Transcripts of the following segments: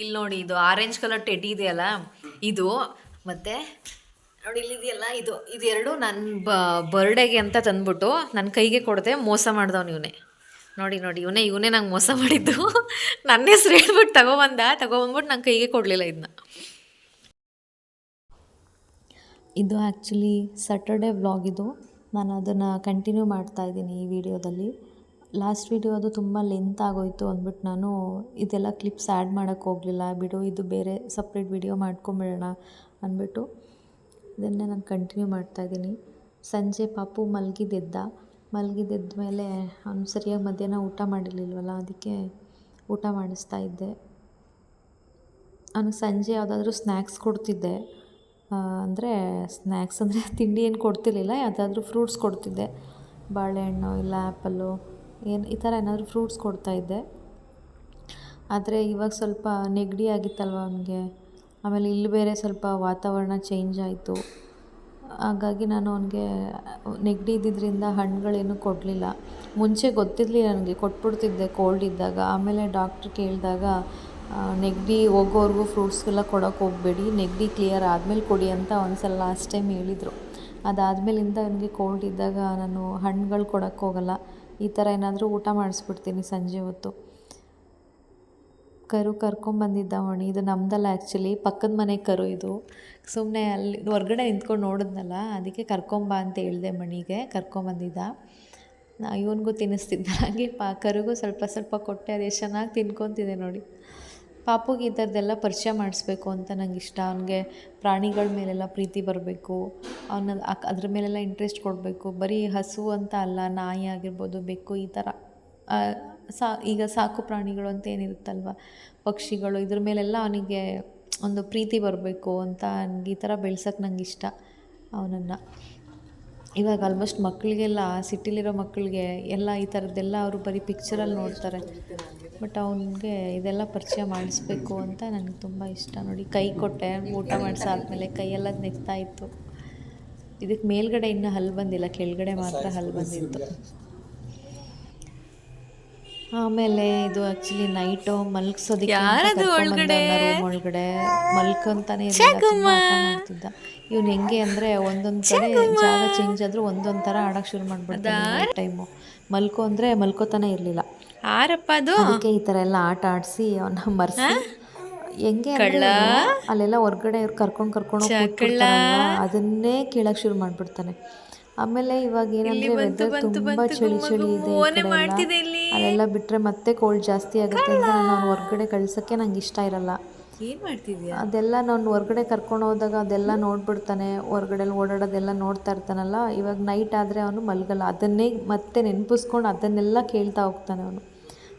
ಇಲ್ಲಿ ನೋಡಿ, ಇದು ಆರೆಂಜ್ ಕಲರ್ ಟೆಡ್ಡಿ ಇದೆಯಲ್ಲ ಇದು, ಮತ್ತೆ ನೋಡಿ ಇಲ್ಲಿದೆಯಲ್ಲ ಇದು ಇದೆರಡು ನನ್ನ ಬರ್ಡೇಗೆ ಅಂತ ತಂದ್ಬಿಟ್ಟು ನನ್ನ ಕೈಗೆ ಕೊಡದೆ, ಮೋಸ ಮಾಡ್ದವ್ನು ಇವನೇ. ನೋಡಿ ನೋಡಿ, ಇವನೇ ಇವನೇ ನಂಗೆ ಮೋಸ ಮಾಡಿದ್ದು. ನನ್ನ ಹೆಸ್ರು ಹೇಳ್ಬಿಟ್ಟು ತಗೊಬಂದ ತಗೊಬಂದ್ಬಿಟ್ಟು ನನ್ನ ಕೈಗೆ ಕೊಡಲಿಲ್ಲ ಇದನ್ನ ಇದು ಆ್ಯಕ್ಚುಲಿ ಸ್ಯಾಟರ್ಡೆ ವ್ಲಾಗ್ ಇದು. ನಾನು ಅದನ್ನು ಕಂಟಿನ್ಯೂ ಮಾಡ್ತಾ ಇದ್ದೀನಿ ಈ ವಿಡಿಯೋದಲ್ಲಿ ಲಾಸ್ಟ್ ವೀಡಿಯೋ ಅದು ತುಂಬ ಲೆಂತ್ ಆಗೋಯಿತು ಅಂದ್ಬಿಟ್ಟು ನಾನು ಇದೆಲ್ಲ ಕ್ಲಿಪ್ಸ್ ಆ್ಯಡ್ ಮಾಡೋಕ್ಕೆ ಹೋಗಲಿಲ್ಲ. ಬಿಡು, ಇದು ಬೇರೆ ಸಪ್ರೇಟ್ ವಿಡಿಯೋ ಮಾಡ್ಕೊಂಬಿಡೋಣ ಅಂದ್ಬಿಟ್ಟು ಇದನ್ನೇ ನಾನು ಕಂಟಿನ್ಯೂ ಮಾಡ್ತಾಯಿದ್ದೀನಿ ಸಂಜೆ ಪಾಪು ಮಲಗಿದ್ದೆದ್ದ. ಮಲಗಿದ್ದೆದ್ದ ಮೇಲೆ ಅವ್ನು ಸರಿಯಾಗಿ ಮಧ್ಯಾಹ್ನ ಊಟ ಮಾಡಿರಲಿಲ್ವಲ್ಲ, ಅದಕ್ಕೆ ಊಟ ಮಾಡಿಸ್ತಾ ಇದ್ದೆ. ಅವ್ನಿಗೆ ಸಂಜೆ ಯಾವುದಾದ್ರೂ ಸ್ನ್ಯಾಕ್ಸ್ ಕೊಡ್ತಿದ್ದೆ. ಅಂದರೆ ಸ್ನ್ಯಾಕ್ಸ್ ಅಂದರೆ ತಿಂಡಿ ಏನು ಕೊಡ್ತಿರ್ಲಿಲ್ಲ, ಯಾವುದಾದ್ರೂ ಫ್ರೂಟ್ಸ್ ಕೊಡ್ತಿದ್ದೆ. ಬಾಳೆಹಣ್ಣು ಇಲ್ಲ ಆ್ಯಪಲ್ಲು ಏನು ಈ ಥರ ಏನಾದರೂ ಫ್ರೂಟ್ಸ್ ಕೊಡ್ತಾ ಇದ್ದೆ. ಆದರೆ ಇವಾಗ ಸ್ವಲ್ಪ ನೆಗಡಿ ಆಗಿತ್ತಲ್ವ ಅವನಿಗೆ. ಆಮೇಲೆ ಇಲ್ಲಿ ಬೇರೆ ಸ್ವಲ್ಪ ವಾತಾವರಣ ಚೇಂಜ್ ಆಯಿತು. ಹಾಗಾಗಿ ನಾನು ಅವನಿಗೆ ನೆಗಡಿ ಇದ್ದಿದ್ದರಿಂದ ಹಣ್ಣುಗಳೇನು ಕೊಡಲಿಲ್ಲ. ಮುಂಚೆ ಗೊತ್ತಿರಲಿಲ್ಲ ನನಗೆ, ಕೊಟ್ಬಿಡ್ತಿದ್ದೆ ಕೋಲ್ಡ್ ಇದ್ದಾಗ. ಆಮೇಲೆ ಡಾಕ್ಟ್ರ್ ಕೇಳಿದಾಗ ನೆಗಡಿ ಹೋಗೋವರೆಗೂ ಫ್ರೂಟ್ಸ್ಗೆಲ್ಲ ಕೊಡೋಕೆ ಹೋಗಬೇಡಿ, ನೆಗಡಿ ಕ್ಲಿಯರ್ ಆದಮೇಲೆ ಕೊಡಿ ಅಂತ ಒಂದು ಸಲ ಲಾಸ್ಟ್ ಟೈಮ್ ಹೇಳಿದರು. ಅದಾದಮೇಲಿಂದ ನನಗೆ ಕೋಲ್ಡ್ ಇದ್ದಾಗ ನಾನು ಹಣ್ಣುಗಳು ಕೊಡೋಕ್ಕೆ ಹೋಗಲ್ಲ. ಈ ಥರ ಏನಾದರೂ ಊಟ ಮಾಡಿಸ್ಬಿಡ್ತೀನಿ ಸಂಜೆ ಹೊತ್ತು. ಕರು ಕರ್ಕೊಂಬಂದಿದ್ದ ಅವಣಿ. ಇದು ನಮ್ದಲ್ಲ ಆ್ಯಕ್ಚುಲಿ ಪಕ್ಕದ ಮನೆ ಕರು ಇದು. ಸುಮ್ಮನೆ ಅಲ್ಲಿ ಹೊರ್ಗಡೆ ನಿಂತ್ಕೊಂಡು ನೋಡಿದ್ನಲ್ಲ, ಅದಕ್ಕೆ ಕರ್ಕೊಂಬ ಅಂತ ಹೇಳಿದೆ ಮಣಿಗೆ ಕರ್ಕೊಂಬಂದಿದ್ದ ಇವನಿಗೂ ತಿನ್ನಿಸ್ತಿದ್ದ. ಹಾಗೆ ಪಾ, ಕರುಗೂ ಸ್ವಲ್ಪ ಸ್ವಲ್ಪ ಕೊಟ್ಟೆ, ಅದು ಚೆನ್ನಾಗಿ ತಿನ್ಕೊತಿದೆ ನೋಡಿ. ಪಾಪುಗೆ ಈ ಥರದ್ದೆಲ್ಲ ಪರಿಚಯ ಮಾಡಿಸ್ಬೇಕು ಅಂತ ನಂಗೆ ಇಷ್ಟ. ಅವನಿಗೆ ಪ್ರಾಣಿಗಳ ಮೇಲೆಲ್ಲ ಪ್ರೀತಿ ಬರಬೇಕು. ಅವನ ಅದ್ರ ಮೇಲೆಲ್ಲ ಇಂಟ್ರೆಸ್ಟ್ ಕೊಡಬೇಕು. ಬರೀ ಹಸು ಅಂತ ಅಲ್ಲ, ನಾಯಿ ಆಗಿರ್ಬೋದು, ಬೆಕ್ಕು ಈ ಥರ. ಸಾ, ಈಗ ಸಾಕು ಪ್ರಾಣಿಗಳು ಅಂತ ಏನಿರುತ್ತಲ್ವ? ಪಕ್ಷಿಗಳು, ಇದ್ರ ಮೇಲೆಲ್ಲ ಅವನಿಗೆ ಒಂದು ಪ್ರೀತಿ ಬರಬೇಕು ಅಂತ ನನಗೆ ಈ ಥರ ಬೆಳ್ಸೋಕ್ಕೆ ನಂಗೆ ಇಷ್ಟ ಅವನನ್ನು. ಇವಾಗ ಆಲ್ಮೋಸ್ಟ್ ಮಕ್ಕಳಿಗೆಲ್ಲ ಸಿಟಿಲಿರೋ ಮಕ್ಕಳಿಗೆ ಎಲ್ಲ ಈ ಥರದ್ದೆಲ್ಲ ಅವರು ಬರೀ ಪಿಕ್ಚರಲ್ಲಿ ನೋಡ್ತಾರೆ. ಬಟ್ ಅವನಿಗೆ ಇದೆಲ್ಲ ಪರಿಚಯ ಮಾಡಿಸ್ಬೇಕು ಅಂತ ನನಗೆ ತುಂಬ ಇಷ್ಟ. ನೋಡಿ ಕೈ ಕೊಟ್ಟೆ ಊಟ ಮಾಡಿಸಾದ್ಮೇಲೆ ಕೈಯೆಲ್ಲ ನೆಗ್ತಾ ಇತ್ತು. ಇದಕ್ಕೆ ಮೇಲ್ಗಡೆ ಇನ್ನೂ ಹಲ್ಲು ಬಂದಿಲ್ಲ ಕೆಳಗಡೆ ಮಾತ್ರ ಹಲ್ಲು ಬಂದಿತ್ತು. ಆಮೇಲೆ ಇದು ಆಕ್ಚುಲಿ ನೈಟು ಮಲ್ಗಿಸೋದಕ್ಕೆ ಒಳಗಡೆ? ಮಲ್ಕೊಂತಾನೆ ಮಾಡ್ತಿದ್ದ. ಇವ್ನು ಹೆಂಗೆ ಅಂದರೆ ಒಂದೊಂದು ಕಡೆ ಜಾಗ ಚೇಂಜ್ ಆದರೂ ಒಂದೊಂದು ಥರ ಆಡೋಕೆ ಶುರು ಮಾಡ್ಬಿಡ್ತಾನೆ ಟೈಮು ಮಲ್ಕೊ ಅಂದರೆ ಮಲ್ಕೋತಾನೆ ಇರಲಿಲ್ಲ. ಆರಪ್ಪ ಅದು? ಅದಕ್ಕೆ ಈ ಥರ ಎಲ್ಲ ಆಟ ಆಡಿಸಿ ಅವನ್ನ ಮರ್ಸಿ. ಹೆಂಗೆ ಅಲ್ಲೆಲ್ಲ ಹೊರ್ಗಡೆ ಇವ್ರು ಕರ್ಕೊಂಡು ಕರ್ಕೊಂಡು ಅದನ್ನೇ ಕೇಳಕ್ಕೆ ಶುರು ಮಾಡಿಬಿಡ್ತಾನೆ. ಆಮೇಲೆ ಇವಾಗ ಏನಂದ್ರೆ ವೆದರ್ ತುಂಬಾ ಚಳಿ ಚಳಿ ಇದೆ. ಅಲ್ಲೆಲ್ಲ ಬಿಟ್ರೆ ಮತ್ತೆ ಕೋಲ್ಡ್ ಜಾಸ್ತಿ ಆಗುತ್ತೆ ಅಂತ ನಾನು ಹೊರ್ಗಡೆ ಕಳ್ಸಕ್ಕೆ ನಂಗೆ ಇಷ್ಟ ಇರಲ್ಲ. ಏನು ಮಾಡ್ತಿದ್ಯಾ? ಅದೆಲ್ಲ ನಾನು ಹೊರ್ಗಡೆ ಕರ್ಕೊಂಡು ಹೋದಾಗ ಅದೆಲ್ಲ ನೋಡ್ಬಿಡ್ತಾನೆ ಹೊರ್ಗಡೆ ಓಡಾಡೋದೆಲ್ಲ ನೋಡ್ತಾ ಇರ್ತಾನಲ್ಲ ಇವಾಗ ನೈಟ್ ಆದರೆ ಅವನು ಮಲಗಲ್ಲ. ಅದನ್ನೇ ಮತ್ತೆ ನೆನಪಿಸ್ಕೊಂಡು ಅದನ್ನೆಲ್ಲ ಕೇಳ್ತಾ ಹೋಗ್ತಾನೆ ಅವನು.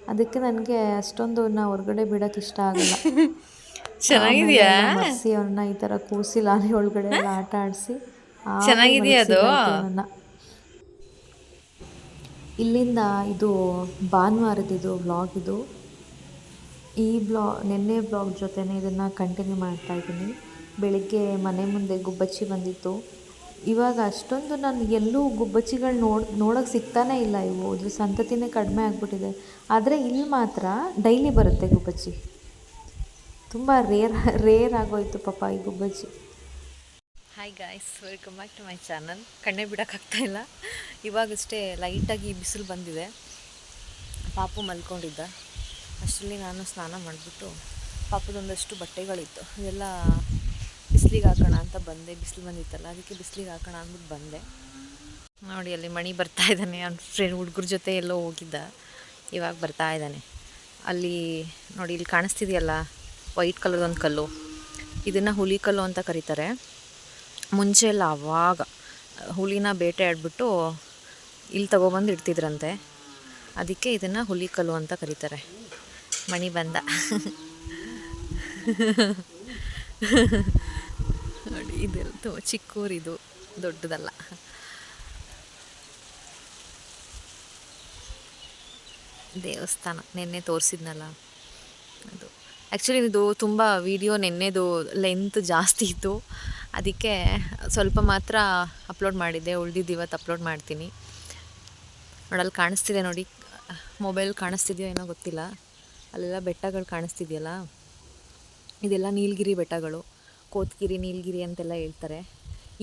ಅದಕ್ಕೆ ನನಗೆ ಅಷ್ಟೊಂದು ನಾ ಹೊರ್ಗಡೆ ಬಿಡೋಕೆ ಇಷ್ಟ ಆಗಲ್ಲ. ಚೆನ್ನಾಗಿದೆಯಾ? ಮರ್ಸಿ ಅವನ್ನ ಈ ಥರ ಕೂರಿಸಿ ಲಾರಿ ಒಳಗಡೆ ಎಲ್ಲ ಆಟ ಆಡಿಸಿ ಚೆನ್ನಾಗಿದ್ಯಾ ಅದು? ಇಲ್ಲಿಂದ ಇದು ಭಾನುವಾರದಿದು ವ್ಲಾಗ್ ಇದು. ಈ ಬ್ಲಾ ನಿನ್ನೆ ಬ್ಲಾಗ್ ಜೊತೆನೇ ಇದನ್ನು ಕಂಟಿನ್ಯೂ ಮಾಡ್ತಾ ಇದ್ದೀನಿ. ಬೆಳಿಗ್ಗೆ ಮನೆ ಮುಂದೆ ಗುಬ್ಬಚ್ಚಿ ಬಂದಿತ್ತು. ಇವಾಗ ಅಷ್ಟೊಂದು ನಾನು ಎಲ್ಲೂ ಗುಬ್ಬಚ್ಚಿಗಳು ನೋಡ್, ನೋಡೋಕೆ ಸಿಗ್ತಾನೇ ಇಲ್ಲ ಇವು. ಇದ್ರ ಸಂತತಿನೇ ಕಡಿಮೆ ಆಗಿಬಿಟ್ಟಿದೆ. ಆದರೆ ಇಲ್ಲಿ ಮಾತ್ರ ಡೈಲಿ ಬರುತ್ತೆ ಗುಬ್ಬಚ್ಚಿ. ತುಂಬ ರೇರ್ ರೇರ್ ಆಗೋಯ್ತು ಪಾಪ ಈ ಗುಬ್ಬಚ್ಚಿ. Hi guys welcome back to my channel ಕಣ್ಣೇ ಬಿಡೋಕ್ಕಾಗ್ತಾ ಇಲ್ಲ. ಇವಾಗಷ್ಟೇ ಲೈಟಾಗಿ ಬಿಸಿಲು ಬಂದಿದೆ. ಪಾಪು ಮಲ್ಕೊಂಡಿದ್ದ. ಅಷ್ಟರಲ್ಲಿ ನಾನು ಸ್ನಾನ ಮಾಡಿಬಿಟ್ಟು ಪಾಪದೊಂದಷ್ಟು ಬಟ್ಟೆಗಳಿತ್ತು. ಅದೆಲ್ಲ ಬಿಸಿಲಿಗೆ ಹಾಕೋಣ ಅಂತ ಬಂದೆ. ಬಿಸಿಲು ಬಂದಿತ್ತಲ್ಲ, ಅದಕ್ಕೆ ಬಿಸಿಲಿಗೆ ಹಾಕೋಣ ಅಂದ್ಬಿಟ್ಟು ಬಂದೆ. ನೋಡಿ, ಅಲ್ಲಿ ಮಣಿ ಬರ್ತಾ ಇದ್ದಾನೆ. ಅವ್ನ ಫ್ರೆಂಡ್ ಹುಡುಗರ ಜೊತೆ ಎಲ್ಲೋ ಹೋಗಿದ್ದ. ಇವಾಗ ಬರ್ತಾ ಇದ್ದಾನೆ. ಅಲ್ಲಿ ನೋಡಿ, ಇಲ್ಲಿ ಕಾಣಿಸ್ತಿದೆಯಲ್ಲ ವೈಟ್ ಕಲರ್ ಒಂದು ಕಲ್ಲು. ಇದನ್ನು ಹುಲಿ ಕಲ್ಲು ಅಂತ ಕರೀತಾರೆ. ಮುಂಚೆ ಎಲ್ಲ ಆವಾಗ ಹುಲಿನ ಬೇಟೆ ಆಡ್ಬಿಟ್ಟು ಇಲ್ಲಿ ತಗೊಬಂದು ಇಡ್ತಿದ್ರಂತೆ. ಅದಕ್ಕೆ ಇದನ್ನು ಹುಲಿ ಕಲ್ಲು ಅಂತ ಕರೀತಾರೆ. ಮಣಿ ಬಂದ. ನೋಡಿ ಇದೆಲ್ಲ ಚಿಕ್ಕೂರಿದು, ದೊಡ್ಡದಲ್ಲ. ದೇವಸ್ಥಾನ, ನಿನ್ನೆ ತೋರಿಸಿದ್ನಲ್ಲ. ಅದು. ಆ್ಯಕ್ಚುಲಿ ಇದು ತುಂಬ ವೀಡಿಯೋ ನಿನ್ನೆದು ಲೆಂತ್ ಜಾಸ್ತಿ ಇತ್ತು. ಅದಕ್ಕೆ ಸ್ವಲ್ಪ ಮಾತ್ರ ಅಪ್ಲೋಡ್ ಮಾಡಿದ್ದೆ, ಉಳ್ದಿದ್ದು ಇವತ್ತು ಅಪ್ಲೋಡ್ ಮಾಡ್ತೀನಿ. ನೋಡಲ್ಲಿ ಕಾಣಿಸ್ತಿದೆ ನೋಡಿ. ಮೊಬೈಲ್ ಕಾಣಿಸ್ತಿದೆಯೋ ಏನೋ ಗೊತ್ತಿಲ್ಲ. ಅಲ್ಲೆಲ್ಲ ಬೆಟ್ಟಗಳು ಕಾಣಿಸ್ತಿದೆಯಲ್ಲ? ಇದೆಲ್ಲ ನೀಲಗಿರಿ ಬೆಟ್ಟಗಳು, ಕೋತ್ಗಿರಿ, ನೀಲಗಿರಿ ಅಂತೆಲ್ಲ ಹೇಳ್ತಾರೆ.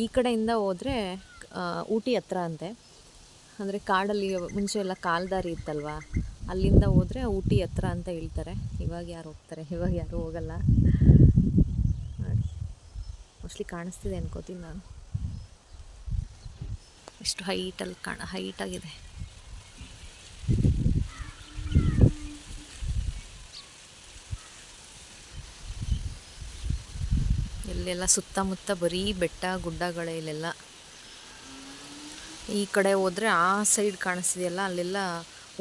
ಈ ಕಡೆಯಿಂದ ಹೋದರೆ ಊಟಿ ಹತ್ರ ಅಂತೆ. ಅಂದರೆ ಕಾಡಲ್ಲಿ ಮುಂಚೆ ಎಲ್ಲ ಕಾಲ್ದಾರಿ ಇತ್ತಲ್ವಾ? ಅಲ್ಲಿಂದ ಹೋದರೆ ಊಟಿ ಹತ್ರ ಅಂತ ಹೇಳ್ತಾರೆ. ಇವಾಗ ಯಾರು ಹೋಗ್ತಾರೆ? ಇವಾಗ ಯಾರು ಹೋಗಲ್ಲ. ಮೋಸ್ಟ್ಲಿ ಕಾಣಿಸ್ತಿದೆ ಅನ್ಕೋತೀನಿ ನಾನು. ಎಷ್ಟು ಹೈಟಲ್ಲಿ ಕಾಣ ಹೈಟಾಗಿದೆ ಇಲ್ಲೆಲ್ಲ ಸುತ್ತಮುತ್ತ ಬರೀ ಬೆಟ್ಟ, ಗುಡ್ಡಗಳೇ ಇಲ್ಲೆಲ್ಲ. ಈ ಕಡೆ ಹೋದರೆ ಆ ಸೈಡ್ ಕಾಣಿಸ್ತಿದೆಯಲ್ಲ, ಅಲ್ಲೆಲ್ಲ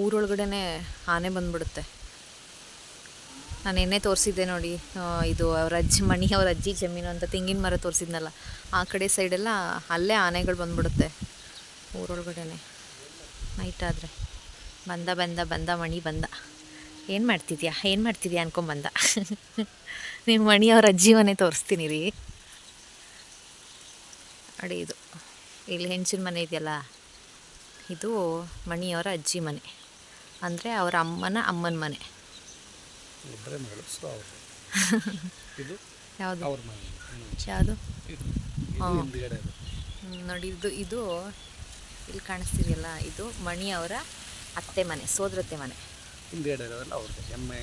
ಊರೊಳಗಡೆನೆ ಆನೆ ಬಂದ್ಬಿಡುತ್ತೆ. ನಾನು ಎಣ್ಣೆ ತೋರಿಸಿದ್ದೆ ನೋಡಿ ಇದು ಅವ್ರ ಅಜ್ಜಿ, ಮಣಿ ಅವ್ರ ಅಜ್ಜಿ ಜಮೀನು ಅಂತ ತೆಂಗಿನ ಮರ ತೋರಿಸಿದ್ನಲ್ಲ, ಆ ಕಡೆ ಸೈಡೆಲ್ಲ ಅಲ್ಲೇ ಆನೆಗಳು ಬಂದ್ಬಿಡುತ್ತೆ ಊರೊಳಗಡೆ ನೈಟ್ ಆದರೆ. ಬಂದ ಬಂದ ಬಂದ, ಮಣಿ ಬಂದ. ಏನು ಮಾಡ್ತಿದ್ಯಾ? ಏನು ಮಾಡ್ತಿದ್ಯಾ ಅನ್ಕೊಂಬಂದ? ನಿಮ್ಮ ಮಣಿಯವರ ಅಜ್ಜಿವನೇ ಅಜ್ಜಿ ಮನೆ ತೋರಿಸ್ತೀನಿ ರೀ. ಅಡಿ ಇದು. ಇಲ್ಲಿ ಹೆಂಚಿನ ಮನೆ ಇದೆಯಲ್ಲ? ಇದು ಮಣಿಯವರ ಅಜ್ಜಿ ಮನೆ. ಅಂದರೆ ಅವರ ಅಮ್ಮನ ಅಮ್ಮನ ಮನೆ. ಯಾವುದು. ಯಾವುದು? ನೋಡಿ ಇದು ಇದು ಇಲ್ಲಿ ಕಾಣಿಸ್ತಿದೆಯಲ್ಲ? ಇದು ಮಣಿಯವರ ಅತ್ತೆ ಮನೆ ಸೋದರತ್ತೆ ಮನೆ. ಹಿಂದ್ಗಡೆ ಇರೋದಲ್ಲ ಅವ್ರದ್ದು ಎಮ್ಮೆ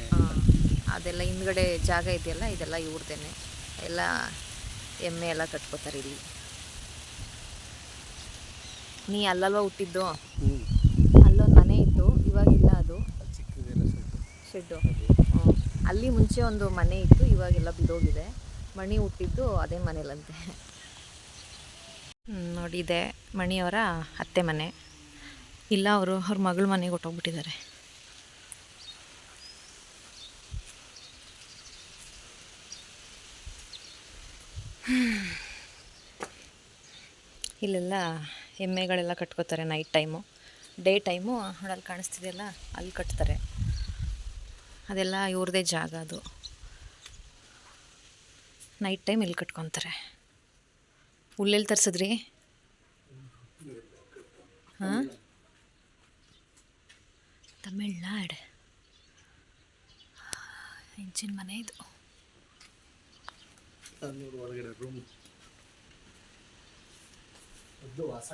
ಅದೆಲ್ಲ ಹಿಂದ್ಗಡೆ ಜಾಗ ಇದೆಯಲ್ಲ ಇದೆಲ್ಲ ಇವ್ರದ್ದೇನೆ. ಎಲ್ಲ ಎಮ್ಮೆ ಎಲ್ಲ ಕಟ್ಕೋತಾರೆ ಇಲ್ಲಿ. ನೀ ಅಲ್ಲಲ್ವ ಹುಟ್ಟಿದ್ದು? ಅಲ್ಲೊಂದು ಮನೆ ಇತ್ತು ಇವಾಗಿಲ್ಲ ಅದು. ಶೆಡ್ಡು. ಅಲ್ಲಿ ಮುಂಚೆ ಒಂದು ಮನೆ ಇತ್ತು ಇವಾಗೆಲ್ಲ ಬಿದ್ದೋಗಿದೆ ಮಣಿ ಹುಟ್ಟಿದ್ದು ಅದೇ ಮನೇಲಂತೆ. ನೋಡಿದೆ ಮಣಿಯವರ ಅತ್ತೆ ಮನೆ. ಇಲ್ಲ ಅವರು ಅವ್ರ ಮಗಳ ಮನೆಗೆ ಹೊಟ್ಟೋಗ್ಬಿಟ್ಟಿದ್ದಾರೆ ಇಲ್ಲೆಲ್ಲ ಎಮ್ಮೆಗಳೆಲ್ಲ ಕಟ್ಕೋತಾರೆ ನೈಟ್ ಟೈಮು ಡೇ ಟೈಮು ಅಲ್ಲಿ ಕಾಣಿಸ್ತಿದೆಯಲ್ಲ ಅಲ್ಲಿ ಕಟ್ತಾರೆ. ಅದೆಲ್ಲ ಇವ್ರದೇ ಜಾಗ ಅದು. ನೈಟ್ ಟೈಮ್ ಇಲ್ಲಿ ಕಟ್ಕೊತಾರೆ. ಹುಲ್ಲೆಲ್ಲಿ ತರಿಸಿದ್ರಿ? ಹಾಂ? ತಮಿಳ್ನಾಡು. ಹೆಂಚಿನ ಮನೆ ಇದು. ಹೊರಗಡೆ ರೂಮ್ ಅದು ವಾಸ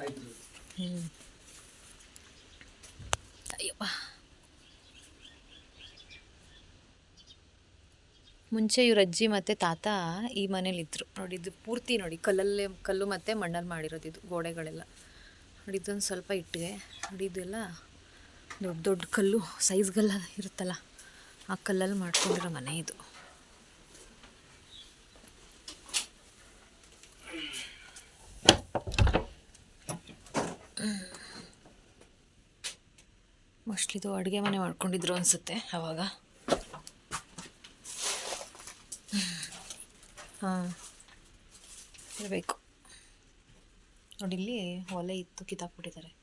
ಮುಂಚೆ ಇವ್ರ ಅಜ್ಜಿ ಮತ್ತೆ ತಾತ ಈ ಮನೇಲಿದ್ದರು ನೋಡಿ, ಇದು ಪೂರ್ತಿ ನೋಡಿ, ಕಲ್ಲಲ್ಲೇ, ಕಲ್ಲು ಮತ್ತು ಮಣ್ಣಲ್ಲಿ ಮಾಡಿರೋದು ಇದು, ಗೋಡೆಗಳೆಲ್ಲ. ನೋಡಿ, ಇದೊಂದು ಸ್ವಲ್ಪ ಇಟ್ಟಿಗೆ ನೋಡಿ, ಇದೆಲ್ಲ ದೊಡ್ಡ ದೊಡ್ಡ ಕಲ್ಲು ಸೈಜ್ಗೆಲ್ಲ ಇರುತ್ತಲ್ಲ, ಆ ಕಲ್ಲಲ್ಲಿ ಮಾಡ್ಕೊಂಡಿರೋ ಮನೆ ಇದು ಮೋಸ್ಟ್ಲಿ ಇದು ಅಡುಗೆ ಮನೆ ಮಾಡ್ಕೊಂಡಿದ್ರು ಅನಿಸುತ್ತೆ ಆವಾಗ ಹಾಂ. ಇರಬೇಕು. ನೋಡಿ, ಇಲ್ಲಿ ಒಲೆ ಇತ್ತು ಕಿತ್ತಾಕ್ಬಿಟ್ಟಿದ್ದಾರೆ.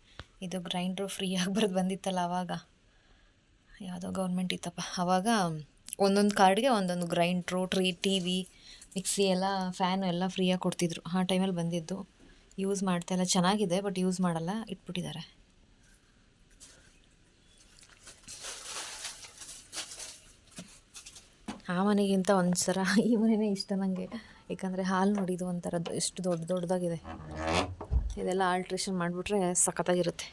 ಇದು ಗ್ರೈಂಡ್ರು ಫ್ರೀಯಾಗಿ ಬರೋದು ಬಂದಿತ್ತಲ್ಲ ಆವಾಗ ಯಾವುದೋ ಗೌರ್ಮೆಂಟ್ ಇತ್ತಪ್ಪ. ಆವಾಗ ಒಂದೊಂದು ಕಾರ್ಡ್ಗೆ ಒಂದೊಂದು ಗ್ರೈಂಡ್ರು, ಟ್ರೀ ಟಿ ವಿ ಮಿಕ್ಸಿ ಎಲ್ಲ, ಫ್ಯಾನು ಎಲ್ಲ ಫ್ರೀಯಾಗಿ ಕೊಡ್ತಿದ್ರು. ಆ ಟೈಮಲ್ಲಿ ಬಂದಿದ್ದು. ಯೂಸ್ ಮಾಡ್ತಾ ಇಲ್ಲ. ಚೆನ್ನಾಗಿದೆ, ಬಟ್ ಯೂಸ್ ಮಾಡಲ್ಲ. ಇಟ್ಬಿಟ್ಟಿದ್ದಾರೆ. ಆ ಮನೆಗಿಂತ ಒಂದು ಈ ಮನೆಯೇ ಇಷ್ಟ ನನಗೆ ಯಾಕಂದರೆ ಹಾಲು ನೋಡಿದ್ದು ಒಂಥರ ಎಷ್ಟು ದೊಡ್ಡ ದೊಡ್ಡದಾಗಿದೆ. ಇದೆಲ್ಲ ಆಲ್ಟ್ರೇಷನ್ ಮಾಡಿಬಿಟ್ರೆ ಸಖತ್ತಾಗಿರುತ್ತೆ.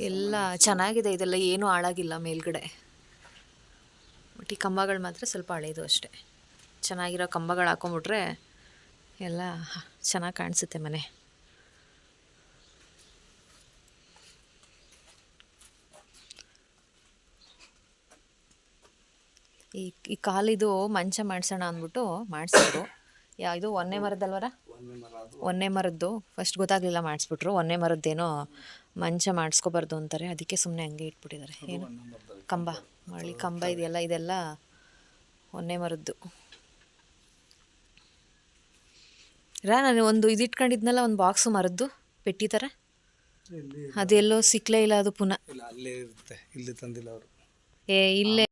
ಎಲ್ಲ ಚೆನ್ನಾಗಿದೆ, ಇದೆಲ್ಲ ಏನೂ ಹಾಳಾಗಿಲ್ಲ ಮೇಲ್ಗಡೆ. ಬಟ್ ಈ ಕಂಬಗಳು ಮಾತ್ರ ಸ್ವಲ್ಪ ಹಳೇದು ಅಷ್ಟೇ. ಚೆನ್ನಾಗಿರೋ ಕಂಬಗಳು ಹಾಕೊಂಬಿಟ್ರೆ ಎಲ್ಲ ಚೆನ್ನಾಗಿ ಕಾಣಿಸುತ್ತೆ ಮನೆ. ಈ ಈ ಕಾಲಿದು ಮಂಚ ಮಾಡಿಸೋಣ ಅಂದ್ಬಿಟ್ಟು ಮಾಡಿಸಿದ್ರು. ಯಾ ಇದು ಒಂದೇ ಮರದಲ್ವರ? ಒಂದೇ ಮರ ಒಂದೇ ಮರದ್ದು. ಫಸ್ಟ್ ಗೊತ್ತಾಗ್ಲಿಲ್ಲ ಮಾಡಿಸ್ಬಿಟ್ರು. ಒಂದೇ ಮರದ್ದೇನೋ ಮಂಚ ಮಾಡಿಸ್ಕೋಬಾರ್ದು ಅಂತಾರೆ. ಅದಕ್ಕೆ ಸುಮ್ಮನೆ ಹಂಗೆ ಇಟ್ಬಿಟ್ಟಿದ್ದಾರೆ. ಏನು? ಕಂಬ. ಮಳಿ ಕಂಬ ಇದೆಯಲ್ಲ ಇದೆಲ್ಲ ಒಂದೇ ಮರದ್ದು. ರಾ ನಾನು ಒಂದು ಇದು ಇಟ್ಕೊಂಡಿದ್ನಲ್ಲ ಒಂದು ಬಾಕ್ಸು ಮರದ್ದು ಪೆಟ್ಟಿ ಥರ ಅದೆಲ್ಲೋ ಸಿಕ್ಕಲೇ ಇಲ್ಲ ಅದು ಪುನಃ. ಇಲ್ಲ ಅಲ್ಲೇ ಇರುತ್ತೆ. ಇಲ್ಲಿ ತಂದಿಲ್ಲ ಅವರು. ಏ ಇಲ್ಲೇ